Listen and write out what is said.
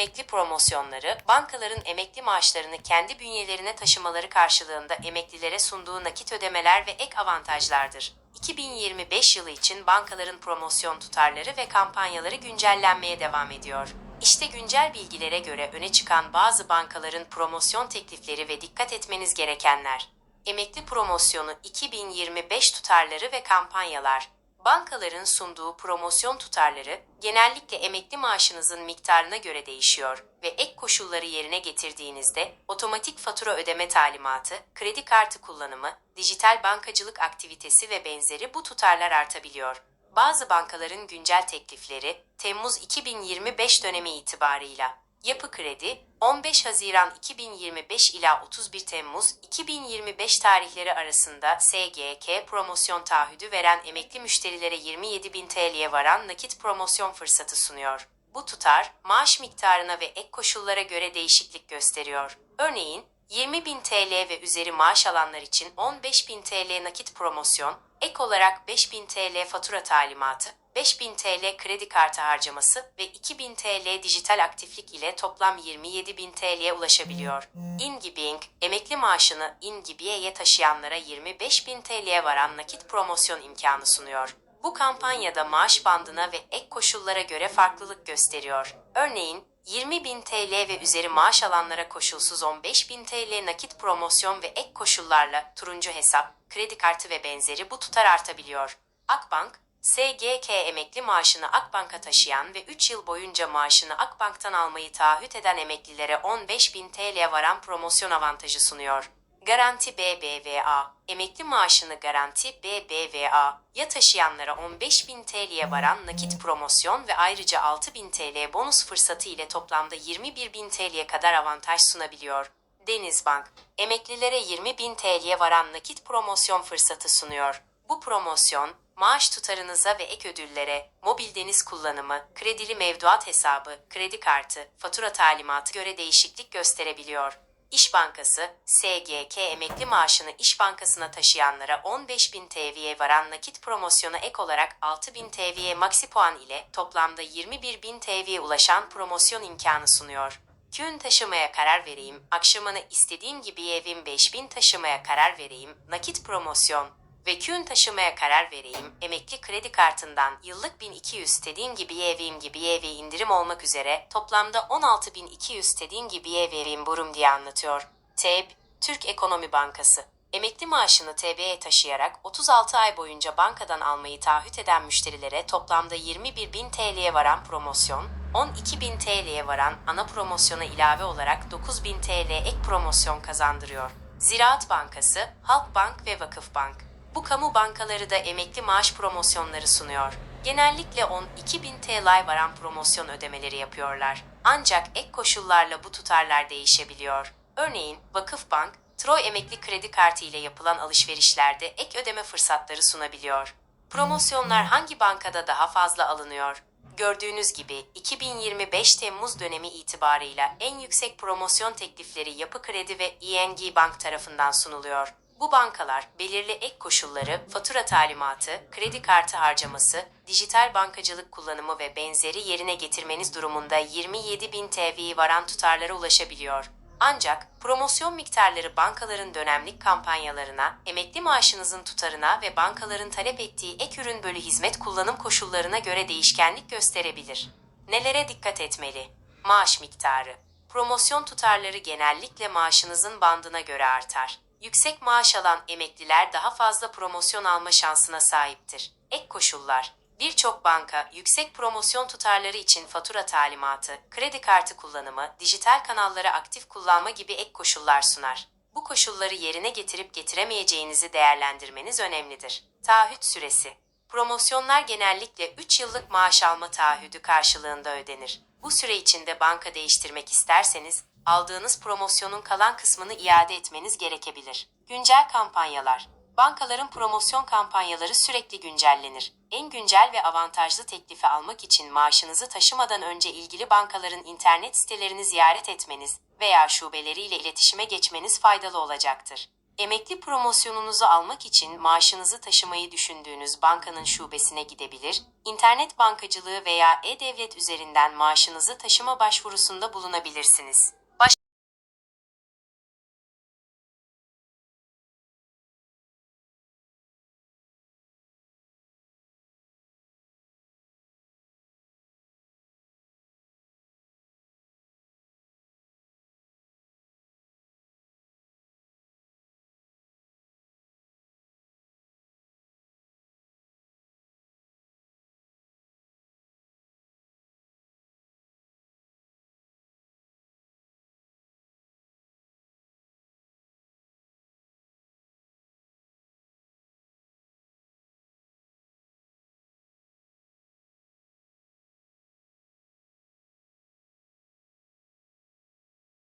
Emekli promosyonları, bankaların emekli maaşlarını kendi bünyelerine taşımaları karşılığında emeklilere sunduğu nakit ödemeler ve ek avantajlardır. 2025 yılı için bankaların promosyon tutarları ve kampanyaları güncellenmeye devam ediyor. İşte güncel bilgilere göre öne çıkan bazı bankaların promosyon teklifleri ve dikkat etmeniz gerekenler. Emekli promosyonu 2025 tutarları ve kampanyalar. Bankaların sunduğu promosyon tutarları genellikle emekli maaşınızın miktarına göre değişiyor ve ek koşulları yerine getirdiğinizde otomatik fatura ödeme talimatı, kredi kartı kullanımı, dijital bankacılık aktivitesi ve benzeri bu tutarlar artabiliyor. Bazı bankaların güncel teklifleri Temmuz 2025 dönemi itibarıyla Yapı Kredi 15 Haziran 2025 ila 31 Temmuz 2025 tarihleri arasında SGK promosyon taahhüdü veren emekli müşterilere 27.000 TL'ye varan nakit promosyon fırsatı sunuyor. Bu tutar maaş miktarına ve ek koşullara göre değişiklik gösteriyor. Örneğin 20.000 TL ve üzeri maaş alanlar için 15.000 TL nakit promosyon, ek olarak 5.000 TL fatura talimatı, 5000 TL kredi kartı harcaması ve 2000 TL dijital aktiflik ile toplam 27.000 TL'ye ulaşabiliyor. InGiBank, emekli maaşını InGiBiye'ye taşıyanlara 25.000 TL'ye varan nakit promosyon imkanı sunuyor. Bu kampanyada maaş bandına ve ek koşullara göre farklılık gösteriyor. Örneğin 20.000 TL ve üzeri maaş alanlara koşulsuz 15.000 TL nakit promosyon ve ek koşullarla turuncu hesap, kredi kartı ve benzeri bu tutar artabiliyor. Akbank, SGK emekli maaşını Akbank'a taşıyan ve 3 yıl boyunca maaşını Akbank'tan almayı taahhüt eden emeklilere 15.000 TL'ye varan promosyon avantajı sunuyor. Garanti BBVA, emekli maaşını Garanti BBVA ya taşıyanlara 15.000 TL'ye varan nakit promosyon ve ayrıca 6.000 TL bonus fırsatı ile toplamda 21.000 TL'ye kadar avantaj sunabiliyor. Denizbank, emeklilere 20.000 TL'ye varan nakit promosyon fırsatı sunuyor. Bu promosyon, maaş tutarınıza ve ek ödüllere, mobil deniz kullanımı, kredili mevduat hesabı, kredi kartı, fatura talimatı göre değişiklik gösterebiliyor. İş Bankası, SGK emekli maaşını İş Bankası'na taşıyanlara 15.000 TL'ye varan nakit promosyona ek olarak 6.000 TL'ye maksi puan ile toplamda 21.000 TL'ye ulaşan promosyon imkanı sunuyor. Kün taşımaya karar vereyim, akşamına istediğim gibi evim 5000 taşımaya karar vereyim, nakit promosyon ve kün taşımaya karar vereyim, emekli kredi kartından yıllık 1200 dediğin gibi evim gibi evi indirim olmak üzere toplamda 16200 dediğin gibi evim burum diye anlatıyor. TEB, Türk Ekonomi Bankası. Emekli maaşını TB'ye taşıyarak 36 ay boyunca bankadan almayı taahhüt eden müşterilere toplamda 21.000 TL'ye varan promosyon, 12.000 TL'ye varan ana promosyona ilave olarak 9.000 TL ek promosyon kazandırıyor. Ziraat Bankası, Halkbank ve Vakıfbank. Bu kamu bankaları da emekli maaş promosyonları sunuyor. Genellikle 12.000 TL varan promosyon ödemeleri yapıyorlar. Ancak ek koşullarla bu tutarlar değişebiliyor. Örneğin Vakıfbank, Troy emekli kredi kartı ile yapılan alışverişlerde ek ödeme fırsatları sunabiliyor. Promosyonlar hangi bankada daha fazla alınıyor? Gördüğünüz gibi 2025 Temmuz dönemi itibarıyla en yüksek promosyon teklifleri Yapı Kredi ve ING Bank tarafından sunuluyor. Bu bankalar belirli ek koşulları, fatura talimatı, kredi kartı harcaması, dijital bankacılık kullanımı ve benzeri yerine getirmeniz durumunda 27.000 TL'yi varan tutarlara ulaşabiliyor. Ancak promosyon miktarları bankaların dönemlik kampanyalarına, emekli maaşınızın tutarına ve bankaların talep ettiği ek ürün bölü hizmet kullanım koşullarına göre değişkenlik gösterebilir. Nelere dikkat etmeli? Maaş miktarı. Promosyon tutarları genellikle maaşınızın bandına göre artar. Yüksek maaş alan emekliler daha fazla promosyon alma şansına sahiptir. Ek koşullar. Birçok banka yüksek promosyon tutarları için fatura talimatı, kredi kartı kullanımı, dijital kanalları aktif kullanma gibi ek koşullar sunar. Bu koşulları yerine getirip getiremeyeceğinizi değerlendirmeniz önemlidir. Taahhüt süresi. Promosyonlar genellikle 3 yıllık maaş alma taahhüdü karşılığında ödenir. Bu süre içinde banka değiştirmek isterseniz aldığınız promosyonun kalan kısmını iade etmeniz gerekebilir. Güncel kampanyalar. Bankaların promosyon kampanyaları sürekli güncellenir. En güncel ve avantajlı teklifi almak için maaşınızı taşımadan önce ilgili bankaların internet sitelerini ziyaret etmeniz veya şubeleriyle iletişime geçmeniz faydalı olacaktır. Emekli promosyonunuzu almak için maaşınızı taşımayı düşündüğünüz bankanın şubesine gidebilir, internet bankacılığı veya e-devlet üzerinden maaşınızı taşıma başvurusunda bulunabilirsiniz.